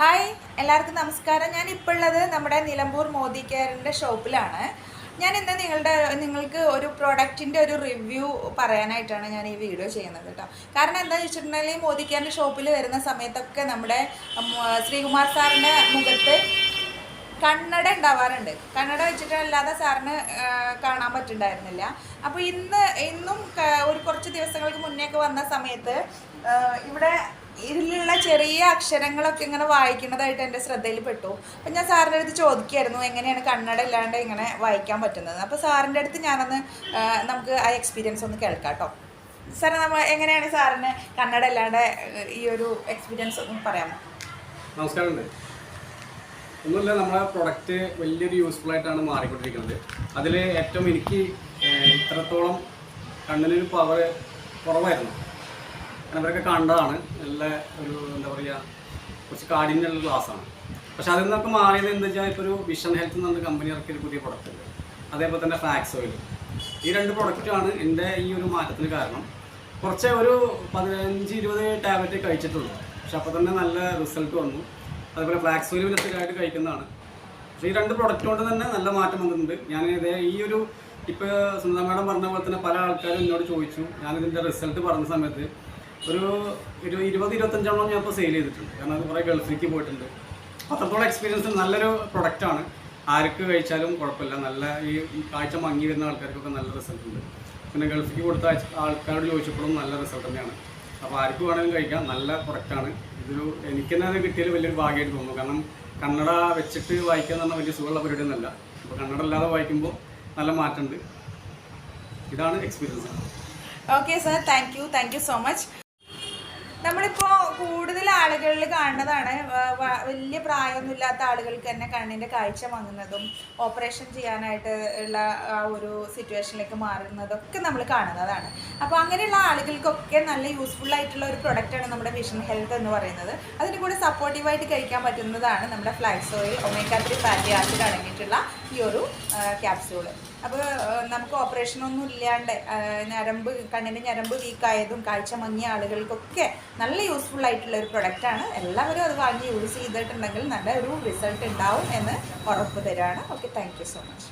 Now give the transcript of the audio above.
Hi എല്ലാവർക്കും നമസ്കാരം. ഞാൻ ഇപ്പോൾ ഉള്ളത് നമ്മുടെ നിലമ്പൂർ മോദി കെയറിന്റെ ഷോപ്പിലാണ്. ഞാൻ ഇന്ന് നിങ്ങളുടെ നിങ്ങൾക്ക് ഒരു പ്രോഡക്റ്റിന്റെ ഒരു റിവ്യൂ പറയാനായിട്ടാണ് ഞാൻ ഈ വീഡിയോ ചെയ്യുന്നത് കേട്ടോ. കാരണം എന്താണെന്ന് വെച്ചിട്ടുണ്ടെങ്കിൽ മോദി കെയറിന്റെ ഷോപ്പിൽ വരുന്ന സമയത്തൊക്കെ നമ്മുടെ ശ്രീകുമാർ സാറിന്റെ മുഖത്ത് കണ്ണട ഉണ്ടാവാറുണ്ട്. കണ്ണട വെച്ചിട്ടല്ലാതെ സാറിന് കാണാൻ പറ്റുണ്ടായിരുന്നില്ല. അപ്പോൾ ഇന്ന് ഇന്നും ഒരു കുറച്ച് ദിവസങ്ങൾക്ക് മുന്നേ ഒക്കെ വന്ന സമയത്ത് ഇവിടെ ഇതിലുള്ള ചെറിയ അക്ഷരങ്ങളൊക്കെ ഇങ്ങനെ വായിക്കുന്നതായിട്ട് എന്റെ ശ്രദ്ധയിൽ പെട്ടു അപ്പം ഞാൻ സാറിന്റെ അടുത്ത് ചോദിക്കായിരുന്നു എങ്ങനെയാണ് കണ്ണട ഇല്ലാണ്ട് ഇങ്ങനെ വായിക്കാൻ പറ്റുന്നത്? അപ്പോൾ സാറിന്റെ അടുത്ത് ഞാനൊന്ന് നമുക്ക് ആ എക്സ്പീരിയൻസ് ഒന്ന് കേൾക്കാം കേട്ടോ സാർ നമ്മൾ എങ്ങനെയാണ് സാറിന് കണ്ണട ഇല്ലാണ്ട് ഈ ഒരു എക്സ്പീരിയൻസ് ഒന്ന് പറയാമോ? നമസ്കാരം ഒന്നുമില്ല നമ്മളെ പ്രൊഡക്റ്റ് വലിയൊരു യൂസ്ഫുൾ ആയിട്ടാണ് മാറിക്കൊണ്ടിരിക്കുന്നത്. അതിൽ ഏറ്റവും എനിക്ക് ഇത്രത്തോളം കണ്ണിനൊരു പവർ കുറവായിരുന്നു. കാരണം ഇവരൊക്കെ കണ്ടതാണ്. നല്ല ഒരു എന്താ പറയുക കുറച്ച് കാഠിന്യമുള്ള ക്ലാസ്സാണ് പക്ഷെ അതിൽ നിന്നൊക്കെ മാറിയത് എന്താ വെച്ചാൽ ഇപ്പോൾ ഒരു വിഷൻ ഹെൽത്ത് എന്ന് പറഞ്ഞ കമ്പനി ഇറക്കിയ ഒരു പുതിയ പ്രൊഡക്റ്റ് ഉണ്ട്. അതേപോലെ തന്നെ ഫാക്സ് ഓയിൽ ഈ രണ്ട് പ്രൊഡക്റ്റാണ് എന്റെ ഈ ഒരു മാറ്റത്തിന് കാരണം. കുറച്ച് ഒരു പതിനഞ്ച് ഇരുപത് ടാബ്ലറ്റ് കഴിച്ചിട്ടുള്ളൂ പക്ഷെ അപ്പോൾ തന്നെ നല്ല റിസൾട്ട് വന്നു. അതുപോലെ ഫ്ലാക്സ് ഓയിൽ സ്ഥിരമായിട്ട് കഴിക്കുന്നതാണ്. പക്ഷേ ഈ രണ്ട് പ്രൊഡക്റ്റ് കൊണ്ട് തന്നെ നല്ല മാറ്റം വന്നിട്ടുണ്ട്. ഞാൻ ഇതേ ഈ ഒരു ഇപ്പോൾ സുന്ദര മാഡം പറഞ്ഞ പോലെ തന്നെ പല ആൾക്കാരും എന്നോട് ചോദിച്ചു. ഞാനിതിന്റെ റിസൾട്ട് പറഞ്ഞ സമയത്ത് ഒരു ഒരു ഇരുപത് ഇരുപത്തഞ്ചെണ്ണം ഞാൻ ഇപ്പോൾ സെയിൽ ചെയ്തിട്ടുണ്ട്. കാരണം അത് കുറേ ഗൾഫിലേക്ക് പോയിട്ടുണ്ട്. അത്രത്തോളം എക്സ്പീരിയൻസ് നല്ലൊരു പ്രൊഡക്റ്റാണ് ആർക്ക് കഴിച്ചാലും കുഴപ്പമില്ല. നല്ല ഈ കാഴ്ച മങ്ങി വരുന്ന ആൾക്കാർക്കൊക്കെ നല്ല റിസൾട്ട് ഉണ്ട്. പിന്നെ ഗൾഫിലേക്ക് കൊടുത്ത ആൾക്കാരോട് ചോദിച്ചപ്പോഴും നല്ല റിസൾട്ട് തന്നെയാണ്. അപ്പോൾ ആർക്ക് വേണമെങ്കിലും കഴിക്കാം. നല്ല പ്രൊഡക്റ്റാണ് ഇതൊരു എനിക്ക് തന്നെ അത് കിട്ടിയാൽ വലിയൊരു ഭാഗ്യമായിട്ട് തോന്നുന്നു കാരണം കന്നഡ വെച്ചിട്ട് വായിക്കുക എന്ന് പറഞ്ഞാൽ വലിയ സുഖമുള്ള പരിപാടി ഒന്നുമല്ല അപ്പോൾ കന്നഡ അല്ലാതെ വായിക്കുമ്പോൾ നല്ല മാറ്റമുണ്ട്. ഇതാണ് experience okay sir thank you thank you so much നമ്മളിപ്പോൾ കൂടുതൽ ആളുകളിൽ കാണുന്നതാണ് വലിയ പ്രായമൊന്നും ഇല്ലാത്ത ആളുകൾക്ക് തന്നെ കണ്ണിന്റെ കാഴ്ച മങ്ങുന്നതും ഓപ്പറേഷൻ ചെയ്യാനായിട്ട് ഉള്ള ആ ഒരു സിറ്റുവേഷനിലേക്ക് മാറുന്നതൊക്കെ നമ്മൾ കാണുന്നതാണ്. അപ്പോൾ അങ്ങനെയുള്ള ആളുകൾക്കൊക്കെ നല്ല യൂസ്ഫുൾ ആയിട്ടുള്ള ഒരു പ്രൊഡക്റ്റാണ് നമ്മുടെ വിഷൻ ഹെൽത്ത് എന്ന് പറയുന്നത്. അതിന് കൂടെ സപ്പോർട്ടീവായിട്ട് കഴിക്കാൻ പറ്റുന്നതാണ് നമ്മുടെ flax oil omega fatty acid അടങ്ങിയിട്ടുള്ള ഈ ഒരു ക്യാപ്സ്യൂൾ അപ്പോൾ നമുക്ക് ഓപ്പറേഷൻ ഒന്നും ഇല്ലാണ്ട് ഞരമ്പ് കണ്ണിന്റെ ഞരമ്പ് വീക്കായതും കാഴ്ച മങ്ങിയ ആളുകൾക്കൊക്കെ നല്ല യൂസ്ഫുൾ ആയിട്ടുള്ള ഒരു പ്രൊഡക്റ്റാണ് എല്ലാവരും അത് വാങ്ങി യൂസ് ചെയ്തിട്ടുണ്ടെങ്കിൽ നല്ല ഒരു റിസൾട്ട് ഉണ്ടാവും എന്ന് ഉറപ്പ് തരാണ്. Okay thank so much